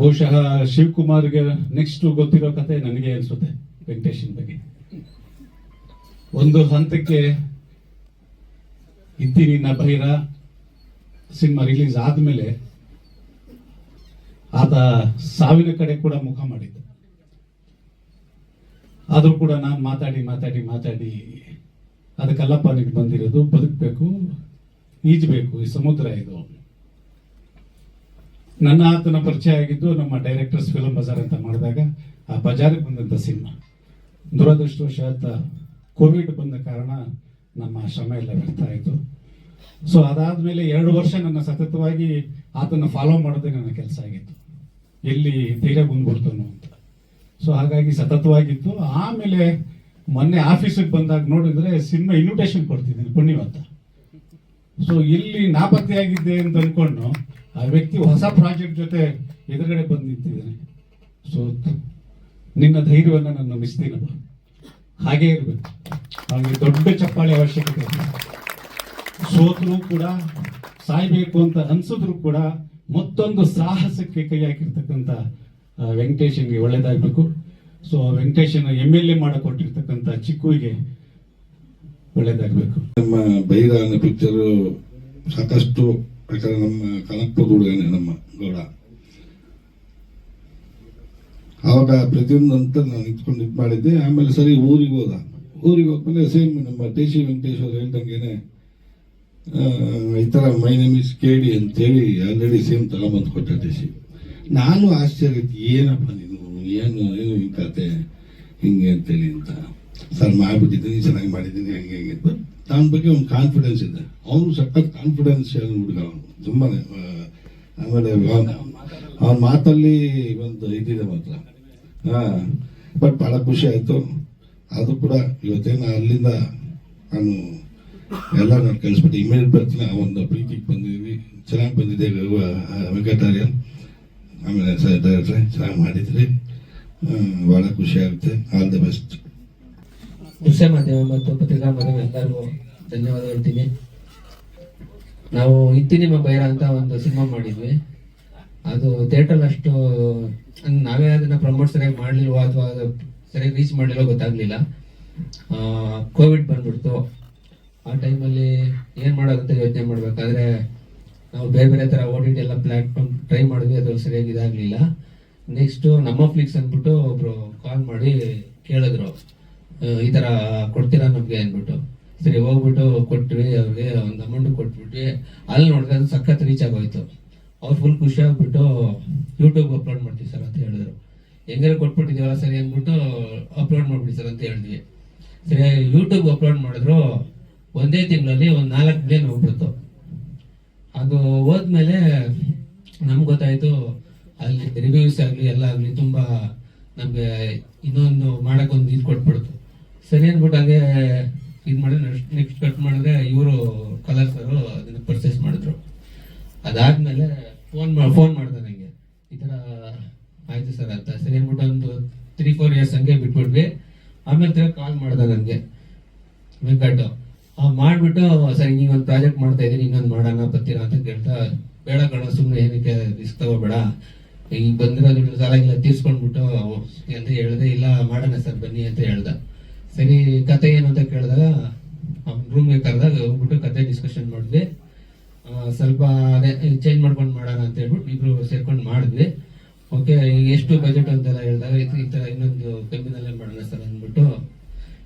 ಬಹುಶಃ ಶಿವಕುಮಾರ್ಗೆ ನೆಕ್ಸ್ಟ್ ಗೊತ್ತಿರೋ ಕತೆ ನನಗೆ ಅನ್ಸುತ್ತೆ, ವೆಂಕಟೇಶನ್ ಬಗ್ಗೆ. ಒಂದು ಹಂತಕ್ಕೆ ಇದ್ದೀನಿ ನ ಭೈರ ಸಿನಿಮಾ ರಿಲೀಸ್ ಆದಮೇಲೆ ಆತ ಸಾವಿನ ಕಡೆ ಕೂಡ ಮುಖ ಮಾಡಿದ್ದ. ಆದರೂ ಕೂಡ ನಾನು ಮಾತಾಡಿ ಮಾತಾಡಿ ಮಾತಾಡಿ, ಅದಕ್ಕೆಲ್ಲಪ್ಪ ನಿಮ್ಗೆ ಬಂದಿರೋದು, ಬದುಕಬೇಕು ಈಜಬೇಕು, ಈ ಸಮುದ್ರ ಇದು. ನನ್ನ ಆತನ ಪರಿಚಯ ಆಗಿದ್ದು ನಮ್ಮ ಡೈರೆಕ್ಟರ್ಸ್ ಫಿಲಂ ಬಜಾರ್ ಅಂತ ಮಾಡಿದಾಗ ಆ ಬಜಾರಿಗೆ ಬಂದಂತ ಸಿನಿಮಾ. ದುರದೃಷ್ಟವಶಾತ್ ಕೋವಿಡ್ ಬಂದ ಕಾರಣ ನಮ್ಮ ಶ್ರಮ ಎಲ್ಲ ವ್ಯರ್ಥ ಆಯಿತು. ಸೊ ಅದಾದ್ಮೇಲೆ ಎರಡು ವರ್ಷ ನನ್ನ ಸತತವಾಗಿ ಆತನ ಫಾಲೋ ಮಾಡೋದೇ ನನ್ನ ಕೆಲಸ ಆಗಿತ್ತು. ಎಲ್ಲಿ ಧೈರ್ಯ ಬಂದ್ಬಿಡ್ತಾನೋ ಅಂತ. ಸೊ ಹಾಗಾಗಿ ಸತತವಾಗಿತ್ತು. ಆಮೇಲೆ ಮೊನ್ನೆ ಆಫೀಸಿಗೆ ಬಂದಾಗ ನೋಡಿದ್ರೆ ಸಿನಿಮಾ ಇನ್ವಿಟೇಷನ್ ಕೊಡ್ತಿದ್ದೀನಿ ಪುಣ್ಯವತ್ತ ಸೊ ಇಲ್ಲಿ ನಾಪತ್ತೆಯಾಗಿದ್ದೆ ಅಂತ ಅನ್ಕೊಂಡು ಆ ವ್ಯಕ್ತಿ ಹೊಸ ಪ್ರಾಜೆಕ್ಟ್ ಜೊತೆ ಎದುರುಗಡೆ ಬಂದು ನಿಂತಿದ್ದಾನೆ ಸೊ ನಿನ್ನ ಧೈರ್ಯವನ್ನು ನಾನು ಮಿಸ್ತೀನಪ್ಪ. ಹಾಗೇ ಇರಬೇಕು. ಅವನಿಗೆ ದೊಡ್ಡ ಚಪ್ಪಾಳೆ ಅವಶ್ಯಕತೆ. ಸೋತರೂ ಕೂಡ, ಸಾಯ್ಬೇಕು ಅಂತ ಅನ್ಸಿದ್ರು ಕೂಡ ಮತ್ತೊಂದು ಸಾಹಸಕ್ಕೆ ಕೈ ಹಾಕಿರ್ತಕ್ಕಂಥ ವೆಂಕಟೇಶನ್ಗೆ ಒಳ್ಳೇದಾಗಬೇಕು. So Venkatesh M L A ಮಾಡಿಕೊಟ್ಟಿರ್ತಕ್ಕಂಥ ಚಿಕ್ಕುವಿಗೆ ಒಳ್ಳೇದಾಗ್ಬೇಕು. ನಮ್ಮ ಬೈರ ಅನ್ನೋ ಪಿಕ್ಚರು ಸಾಕಷ್ಟು ಪ್ರಕಾರ ನಮ್ಮ ಕನಕಪುರ ಹುಡುಗನೇ ನಮ್ಮ ಗೌಡ. ಆವಾಗ ಪ್ರತಿಯೊಂದು ಅಂತ ನಾನು ನಿಂತ್ಕೊಂಡು ಇದು ಮಾಡಿದ್ದೆ. ಆಮೇಲೆ ಸರಿ ಊರಿಗೆ ಹೋದ. ಊರಿಗೆ ಹೋದ್ಮೇಲೆ ಸೇಮ್ ನಮ್ಮ ಟಿ ಸಿ ವೆಂಕಟೇಶ್ವರ ಹೇಳ್ದಂಗೆನೆ ಆ, ಈ ಥರ ಮೈ ನೇಮ್ ಇಸ್ ಕೇಳಿ ಅಂತೇಳಿ ಆಲ್ರೆಡಿ ಸೇಮ್ ತಗೊಂಬಂದು ಕೊಟ್ಟ ಟಿ ನಾನು ಆಶ್ಚರ್ಯ ಏನಪ್ಪ ನೀನು? ಏನು ಏನು ಈ ಕತೆ? ಹಿಂಗೆ ಅಂತೇಳಿ ಅಂತ. ಸರ್ ಮಾಡ್ಬಿಟ್ಟಿದ್ದೀನಿ ಚೆನ್ನಾಗಿ ಮಾಡಿದ್ದೀನಿ, ಹೆಂಗೆ ಹೆಂಗೆ ಬಟ್ ತನ್ನ ಬಗ್ಗೆ ಒಂದು ಕಾನ್ಫಿಡೆನ್ಸ್ ಇದೆ. ಅವನು ಸಖತ್ ಕಾನ್ಫಿಡೆನ್ಷಿಯಲ್ ಹುಡುಗ ಅವನು. ತುಂಬಾ ಆಮೇಲೆ ಅವನ ಮಾತಲ್ಲಿ ಒಂದು ಇದಿದೆ ಮಾತ್ರ. ಹಾಂ, ಬಟ್ ಭಾಳ ಖುಷಿ ಆಯಿತು. ಅದು ಕೂಡ ಇವತ್ತೇನು ಅಲ್ಲಿಂದ ನಾನು ಎಲ್ಲ ನಾನು ಕಳಿಸ್ಬಿಟ್ಟು ಇಮೇಲ್ ಬರ್ತೀನಿ. ಆ ಒಂದು ಪ್ರೀತಿಗೆ ಬಂದಿದ್ವಿ. ಚೆನ್ನಾಗಿ ಬಂದಿದೆ ವೆಂಕಟಾರ್ಯನ್ ಆಮೇಲೆ ಸರ್ ಡೈರೆಕ್ಟ್ರೆ ಚೆನ್ನಾಗಿ ಮಾಡಿದ್ರಿ. ಭಾಳ ಖುಷಿ ಆಗುತ್ತೆ. ಆಲ್ ದ ಬೆಸ್ಟ್ ದೃಶ್ಯ ಮಾಧ್ಯಮ ಮತ್ತು ಪತ್ರಿಕಾ ಮಾಧ್ಯಮ ಎಲ್ಲರಿಗೂ ಧನ್ಯವಾದ ಹೇಳ್ತೀನಿ. ನಾವು ಇತ್ತಿ ನಿಮ್ಮ ಬೈರ ಅಂತ ಒಂದು ಸಿನಿಮಾ ಮಾಡಿದ್ವಿ. ಅದು ಥಿಯೇಟರ್ ಅಷ್ಟು ನಾವೇ ಅದನ್ನ ಪ್ರಮೋಟ್ ಸರಿಯಾಗಿ ಮಾಡ್ಲಿಲ್ವೋ ಅಥವಾ ಸರಿಯಾಗಿ ರೀಚ್ ಮಾಡಲಿಲ್ಲ ಗೊತ್ತಾಗ್ಲಿಲ್ಲ. ಕೋವಿಡ್ ಬಂದ್ಬಿಡ್ತು. ಆ ಟೈಮಲ್ಲಿ ಏನು ಮಾಡೋದಂತ ಯೋಚನೆ ಮಾಡಬೇಕಾದ್ರೆ, ನಾವು ಬೇರೆ ಬೇರೆ ತರ ಓ ಟಿ ಟಿ ಎಲ್ಲ ಪ್ಲಾಟ್ಫಾರ್ಮ್ ಟ್ರೈ ಮಾಡಿದ್ವಿ ಅದು ಸರಿಯಾಗಿ ಇದಾಗ್ಲಿಲ್ಲ. ನೆಕ್ಸ್ಟ್ ನಮ್ಮ ಫ್ಲಿಕ್ಸ್ ಅಂದ್ಬಿಟ್ಟು ಒಬ್ಬರು ಕಾಲ್ ಮಾಡಿ ಕೇಳಿದ್ರು ಈ ತರ ಕೊಡ್ತೀರಾ ನಮ್ಗೆ ಅಂದ್ಬಿಟ್ಟು. ಸರಿ, ಹೋಗ್ಬಿಟ್ಟು ಕೊಟ್ವಿ, ಅವ್ರಿಗೆ ಒಂದು ಅಮೌಂಟ್ ಕೊಟ್ಬಿಟ್ವಿ. ಅಲ್ಲಿ ನೋಡಿದ್ರೆ ಸಖತ್ ರೀಚ್ ಆಗೋಯ್ತು. ಅವ್ರು ಫುಲ್ ಖುಷಿ ಆಗ್ಬಿಟ್ಟು ಯೂಟ್ಯೂಬ್ ಅಪ್ಲೋಡ್ ಮಾಡ್ತೀವಿ ಸರ್ ಅಂತ ಹೇಳಿದ್ರು. ಹೆಂಗಾರು ಕೊಟ್ಬಿಟ್ಟಿದೀವಲ್ಲ ಸರಿ ಅಂದ್ಬಿಟ್ಟು ಅಪ್ಲೋಡ್ ಮಾಡ್ಬಿಡಿ ಸರ್ ಅಂತ ಹೇಳಿದ್ವಿ. ಸರಿ ಯೂಟ್ಯೂಬ್ ಅಪ್ಲೋಡ್ ಮಾಡಿದ್ರು, ಒಂದೇ ತಿಂಗಳಲ್ಲಿ ಒಂದು ನಾಲ್ಕು ಮಿಲಿಯನ್ ಹೋಗ್ಬಿಡ್ತು. ಅದು ಹೋದ್ಮೇಲೆ ನಮ್ಗೆ ಗೊತ್ತಾಯ್ತು, ಅಲ್ಲಿ ರಿವ್ಯೂಸ್ ಆಗಲಿ, ಎಲ್ಲ ಆಗಲಿ, ತುಂಬಾ ನಮಗೆ ಇನ್ನೊಂದು ಮಾಡೋಕ್ಕೊಂದು ಇದು ಕೊಟ್ಬಿಡ್ತು. ಸರಿ ಅಂದ್ಬಿಟ್ಟು ಹಂಗೆ ಇದು ಮಾಡಿದ್ರೆ ನೆಕ್ಸ್ಟ್ ಕಟ್ ಮಾಡಿದ್ರೆ ಇವರು ಕಲರ್ಸ್ ಅದನ್ನು ಪರ್ಚೇಸ್ ಮಾಡಿದ್ರು. ಅದಾದ್ಮೇಲೆ ಫೋನ್ ಫೋನ್ ಮಾಡಿದೆ ನನಗೆ ಈ ಥರ ಆಯಿತು ಸರ್ ಅಂತ. ಸರಿ ಅಂದ್ಬಿಟ್ಟು ಒಂದು ತ್ರೀ ಫೋರ್ ಇಯರ್ಸ್ ಹಂಗೆ ಬಿಟ್ಬಿಟ್ವಿ. ಆಮೇಲೆ ತಿರ್ಗಿ ಕಾಲ್ ಮಾಡಿದೆ ನನಗೆ ವೆಂಕಟ್ ಮಾಡಿಬಿಟ್ಟು, ಸರ್, ಹಿಂಗೆ ಒಂದು ಪ್ರಾಜೆಕ್ಟ್ ಮಾಡ್ತಾ ಇದ್ದೀನಿ ಇನ್ನೊಂದು ಮಾಡೋಣ, ಬರ್ತೀರಾ ಅಂತ ಕೇಳ್ತಾ, ಬೇಡ ಕಣ ಸುಮ್ಮನೆ ಏನಕ್ಕೆ ರಿಸ್ಕ್ ತಗೋಬೇಡ. ಈಗ ಬಂದಿರೋ ದುಡ್ಡು ಇಲ್ಲ ತೀರ್ಸ್ಕೊಂಡ್ಬಿಟ್ಟು ಅಂತ ಹೇಳಿದೆ ಇಲ್ಲ, ಮಾಡೋಣ ಸರ್, ಬನ್ನಿ ಅಂತ ಹೇಳ್ದ. ಸರಿ ಕತೆ ಏನು ಅಂತ ಕೇಳಿದಾಗ ರೂಮ್ಗೆ ಕರೆದಾಗ ಹೋಗ್ಬಿಟ್ಟು ಕತೆ ಡಿಸ್ಕಷನ್ ಮಾಡಿದ್ವಿ. ಸ್ವಲ್ಪ ಅದೇ ಚೇಂಜ್ ಮಾಡ್ಕೊಂಡು ಮಾಡೋಣ ಅಂತ ಹೇಳ್ಬಿಟ್ಟು ಇಬ್ರು ಸೇರ್ಕೊಂಡು ಮಾಡಿದ್ವಿ. ಓಕೆ ಎಷ್ಟು ಬಜೆಟ್ ಅಂತೆಲ್ಲ ಹೇಳಿದಾಗ, ಈ- ಥರ ಇನ್ನೊಂದು ಕಮ್ಮಿನಲ್ಲೇ ಮಾಡೋಣ ಸರ್ ಅಂದ್ಬಿಟ್ಟು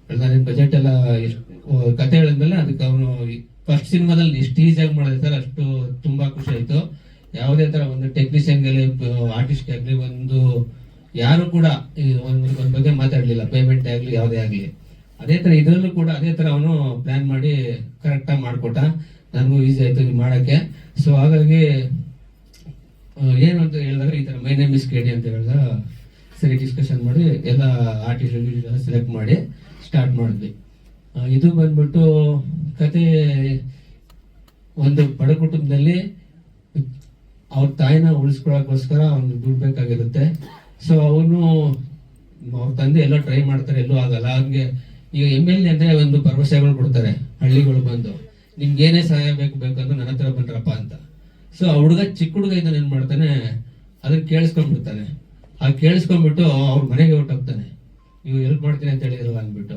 ಹೇಳ್ದ ಬಜೆಟ್ ಎಲ್ಲ ಎಷ್ಟು ಕತೆ ಹೇಳಿದ್ಮೇಲೆ ಅದಕ್ಕೆ ಅವನು ಫಸ್ಟ್ ಸಿನಿಮಾದಲ್ಲಿ ಎಷ್ಟು ಈಸಿಯಾಗಿ ಮಾಡಿದೆ ಸರ್, ಅಷ್ಟು ತುಂಬಾ ಖುಷಿ ಆಯ್ತು. ಯಾವುದೇ ತರ ಒಂದು ಟೆಕ್ನಿಷಿಯನ್ ಆಗಲಿ ಆರ್ಟಿಸ್ಟ್ ಆಗಲಿ ಒಂದು ಯಾರು ಕೂಡ ಒಂದು ಬಗ್ಗೆ ಮಾತಾಡ್ಲಿಲ್ಲ. ಪೇಮೆಂಟ್ ಆಗ್ಲಿ, ಯಾವುದೇ ಆಗ್ಲಿ. ಅದೇ ತರ ಇದರಲ್ಲೂ ಕೂಡ ಅದೇ ತರ ಅವನು ಪ್ಲಾನ್ ಮಾಡಿ ಕರೆಕ್ಟ್ ಆಗಿ ಮಾಡ್ಕೊಟ್ಟ. ನನಗೂ ಈಸಿ ಆಯ್ತು ಮಾಡಕ್ಕೆ. ಸೊ ಹಾಗಾಗಿ ಏನು ಅಂತ ಹೇಳಿದಾಗ ಈ ತರ ಮೈ ನೇಮ್ ಇಸ್ ಕೇಳಿ ಅಂತ ಹೇಳಿದ ಸರಿ ಡಿಸ್ಕಷನ್ ಮಾಡಿ ಎಲ್ಲ ಆರ್ಟಿಸ್ಟ್ ಸೆಲೆಕ್ಟ್ ಮಾಡಿ ಸ್ಟಾರ್ಟ್ ಮಾಡಿದ್ವಿ. ಇದು ಬಂದ್ಬಿಟ್ಟು ಕತೆ ಒಂದು ಬಡ ಕುಟುಂಬದಲ್ಲಿ ಅವ್ರ ತಾಯಿನ ಉಳಿಸ್ಕೊಳಕ್ಕೋಸ್ಕರ ಅವ್ನಿಗೆ ದುಡ್ಡು ಬೇಕಾಗಿರುತ್ತೆ. ಸೊ ಅವನು, ಅವ್ರ ತಂದೆ ಎಲ್ಲೋ ಟ್ರೈ ಮಾಡ್ತಾರೆ, ಎಲ್ಲೂ ಆಗಲ್ಲ. ಹಂಗೆ ಈಗ ಎಂ ಎಲ್ ಎ ಒಂದು ಭರವಸೆಗಳು ಕೊಡ್ತಾರೆ, ಹಳ್ಳಿಗಳು ಬಂದು. ನಿಮ್ಗೆ ಏನೇ ಸಹಾಯ ಬೇಕು ಬೇಕಂದ್ರೆ ನನ್ನ ಹತ್ರ ಬಂದ್ರಪ್ಪ ಅಂತ. ಸೊ ಆ ಹುಡುಗ ಚಿಕ್ಕ ಹುಡುಗ ಇದನ್ನ ಏನು ಮಾಡ್ತಾನೆ, ಅದನ್ನ ಕೇಳಿಸ್ಕೊಂಡ್ಬಿಡ್ತಾನೆ. ಆ ಕೇಳಿಸ್ಕೊಂಡ್ಬಿಟ್ಟು ಅವ್ರ ಮನೆಗೆ ಹೊರ್ಟೋಗ್ತಾನೆ. ನೀವು ಹೆಲ್ಪ್ ಮಾಡ್ತೀನಿ ಅಂತ ಹೇಳಿದ್ರಲ್ಲ ಅಂದ್ಬಿಟ್ಟು.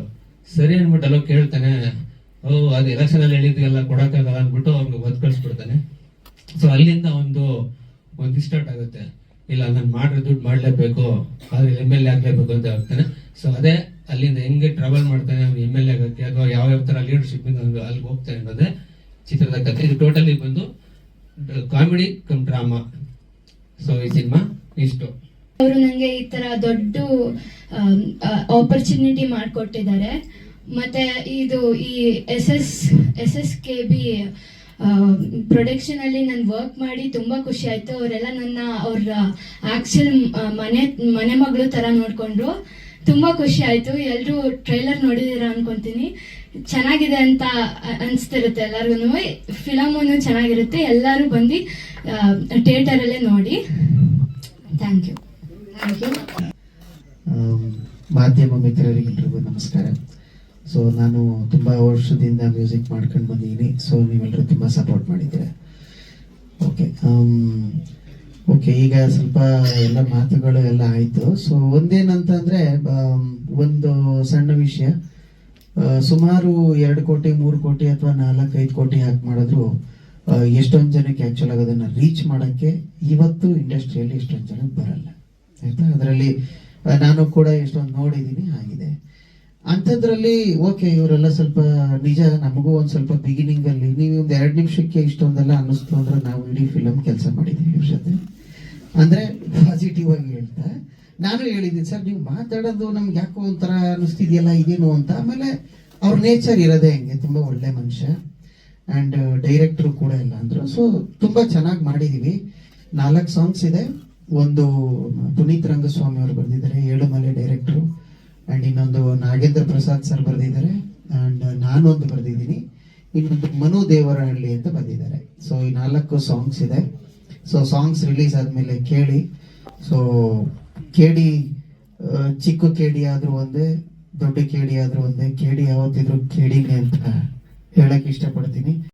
ಸರಿ ಅನ್ಬಿಟ್ಟು ಅಲ್ಲೋ ಕೇಳ್ತಾನೆ, ಓ, ಅದು ಎಲೆಕ್ಷನ್ ಅಲ್ಲಿ ಹೇಳಿದ್ಗೆಲ್ಲ ಕೊಡಕ್ಕಾಗಲ್ಲ ಅಂದ್ಬಿಟ್ಟು ಅವ್ರಿಗೆ ಒದ್ ಕಳ್ಸ್ಬಿಡ್ತಾನೆ ಸೊ ಅಲ್ಲಿಂದ ಒಂದು ಒಂದು ಸ್ಟಾರ್ಟ್ ಆಗುತ್ತೆ. ಇಲ್ಲ ನಾನು ಮಾಡ್ರೆ ದುಡ್ಡು ಮಾಡ್ಲೇಬೇಕು, ಆದ್ರೆ ಎಂ ಎಲ್ ಎ ಆಗ್ಲೇಬೇಕು ಅಂತ ಹೇಳ್ತಾನೆ. ಸೊ ಅದೇ ಅಲ್ಲಿಂದ ಹೆಂಗೆ ಟ್ರಾವೆಲ್ ಮಾಡ್ತಾನೆ, ಅವ್ನು ಎಂ ಎಲ್ ಎ ಆಗಕ್ಕೆ, ಅಥವಾ ಯಾವ ಯಾವ ತರ ಲೀಡರ್ಶಿಪ್ ಅಲ್ಲಿಗೆ ಹೋಗ್ತಾನೆ ಅನ್ನೋದೇ ಚಿತ್ರದ ಕಥೆ ಇದು ಟೋಟಲಿ ಬಂದು ಕಾಮಿಡಿ ಕಮ್ ಡ್ರಾಮಾ ಸೊ ಈ ಸಿನಿಮಾ ಇಷ್ಟು. ಅವರು ನನಗೆ ಈ ತರ ದೊಡ್ಡ ಆಪರ್ಚುನಿಟಿ ಮಾಡಿಕೊಟ್ಟಿದ್ದಾರೆ. ಮತ್ತೆ ಇದು ಈ S S S S K B production ಅಲ್ಲಿ ನಾನು ವರ್ಕ್ ಮಾಡಿ ತುಂಬಾ ಖುಷಿ ಆಯ್ತು. ಅವರೆಲ್ಲ ನನ್ನ ಅವ್ರ ಆಕ್ಚುಲ್ ಮನೆ ಮನೆ ಮಗಳು ತರ ನೋಡ್ಕೊಂಡ್ರು. ತುಂಬಾ ಖುಷಿ ಆಯ್ತು. ಎಲ್ಲರೂ ಟ್ರೈಲರ್ ನೋಡಿದಿರ ಅನ್ಕೊಂತೀನಿ. ಚೆನ್ನಾಗಿದೆ ಅಂತ ಅನಿಸ್ತಿರುತ್ತೆ ಎಲ್ಲರಿಗೂ ಫಿಲಮೂ ಚೆನ್ನಾಗಿರುತ್ತೆ. ಎಲ್ಲರೂ ಬಂದು ಥಿಯೇಟರಲ್ಲೇ ನೋಡಿ. ಥ್ಯಾಂಕ್ ಯು ಮಾಧ್ಯಮ ಮಿತ್ರರಿಗೆಲ್ರಿಗೂ ನಮಸ್ಕಾರ. ಸೊ ನಾನು ತುಂಬ ವರ್ಷದಿಂದ ಮ್ಯೂಸಿಕ್ ಮಾಡ್ಕೊಂಡು ಬಂದಿದ್ದೀನಿ. ಸೊ ನೀವೆಲ್ಲರೂ ತುಂಬ ಸಪೋರ್ಟ್ ಮಾಡಿದ್ದೀರ. ಓಕೆ ಓಕೆ ಈಗ ಸ್ವಲ್ಪ ಎಲ್ಲ ಮಾತುಗಳು ಎಲ್ಲ ಆಯಿತು. ಸೊ ಒಂದೇನಂತಂದರೆ ಒಂದು ಸಣ್ಣ ವಿಷಯ. ಸುಮಾರು ಎರಡು ಕೋಟಿ, ಮೂರು ಕೋಟಿ ಅಥವಾ ನಾಲ್ಕೈದು ಕೋಟಿ ಹಾಕಿ ಮಾಡಿದ್ರು ಎಷ್ಟೊಂದು ಜನಕ್ಕೆ ಆ್ಯಕ್ಚುಲ್ ಆಗಿ ಅದನ್ನು ರೀಚ್ ಮಾಡೋಕ್ಕೆ ಇವತ್ತು ಇಂಡಸ್ಟ್ರಿಯಲ್ಲಿ ಎಷ್ಟೊಂದು ಜನಕ್ಕೆ ಬರಲ್ಲ. ಆಯಿತಾ? ಅದರಲ್ಲಿ ನಾನು ಕೂಡ ಎಷ್ಟೊಂದು ನೋಡಿದ್ದೀನಿ ಆಗಿದೆ. ಅಂಥದ್ರಲ್ಲಿ, ಓಕೆ, ಇವರೆಲ್ಲ ಸ್ವಲ್ಪ ನಿಜ, ನಮಗೂ ಒಂದು ಸ್ವಲ್ಪ ಬಿಗಿನಿಂಗ್ ಅಲ್ಲಿ, ನೀವು ಒಂದು ಎರಡು ನಿಮಿಷಕ್ಕೆ ಇಷ್ಟೊಂದೆಲ್ಲ ಅನ್ನಿಸ್ತು ಅಂದ್ರೆ ನಾವು ಇಡೀ ಫಿಲಮ್ ಕೆಲಸ ಮಾಡಿದ್ದೀವಿ ಇವ್ರ ಜೊತೆ. ಅಂದ್ರೆ ಪಾಸಿಟಿವ್ ಆಗಿ ಹೇಳ್ತಾ, ನಾನು ಹೇಳಿದ್ದೀನಿ, ಸರ್, ನೀವು ಮಾತಾಡೋದು ನಮ್ಗೆ ಯಾಕೋ ಒಂಥರ ಅನ್ನಿಸ್ತಿದೆಯಲ್ಲ, ಇದೇನು ಅಂತ? ಆಮೇಲೆ ಅವ್ರ ನೇಚರ್ ಇರೋದೇ ಹಂಗೆ, ತುಂಬ ಒಳ್ಳೆ ಮನುಷ್ಯ ಆ್ಯಂಡ್ ಡೈರೆಕ್ಟ್ರು ಕೂಡ ಇಲ್ಲ ಅಂದರು. ಸೊ ತುಂಬ ಚೆನ್ನಾಗಿ ಮಾಡಿದ್ದೀವಿ ನಾಲ್ಕು ಸಾಂಗ್ಸ್ ಇದೆ. ಒಂದು ಪುನೀತ್ ರಂಗಸ್ವಾಮಿ ಅವರು ಬರೆದಿದ್ದಾರೆ ಏಳುಮಲೆ ಡೈರೆಕ್ಟ್ರು ಆ್ಯಂಡ್ ಇನ್ನೊಂದು ನಾಗೇಂದ್ರ ಪ್ರಸಾದ್ ಸರ್ ಬರೆದಿದ್ದಾರೆ. ಆ್ಯಂಡ್ ನಾನೊಂದು ಬರೆದಿದ್ದೀನಿ. ಇನ್ನೊಂದು ಮನು ದೇವರಹಳ್ಳಿ ಅಂತ ಬಂದಿದ್ದಾರೆ ಸೊ ಈ ನಾಲ್ಕು ಸಾಂಗ್ಸ್ ಇದೆ. ಸೊ ಸಾಂಗ್ಸ್ ರಿಲೀಸ್ ಆದಮೇಲೆ ಕೇಳಿ. ಸೊ ಕೇಡಿ ಚಿಕ್ಕ ಕೇಡಿ ಆದ್ರೂ ಒಂದೇ, ದೊಡ್ಡ ಕೇಡಿ ಆದ್ರೂ ಒಂದೇ, ಕೇಡಿ ಯಾವತ್ತಿದ್ರು ಕೇಡಿನೇ ಅಂತ ಹೇಳಕ್ ಇಷ್ಟಪಡ್ತೀನಿ.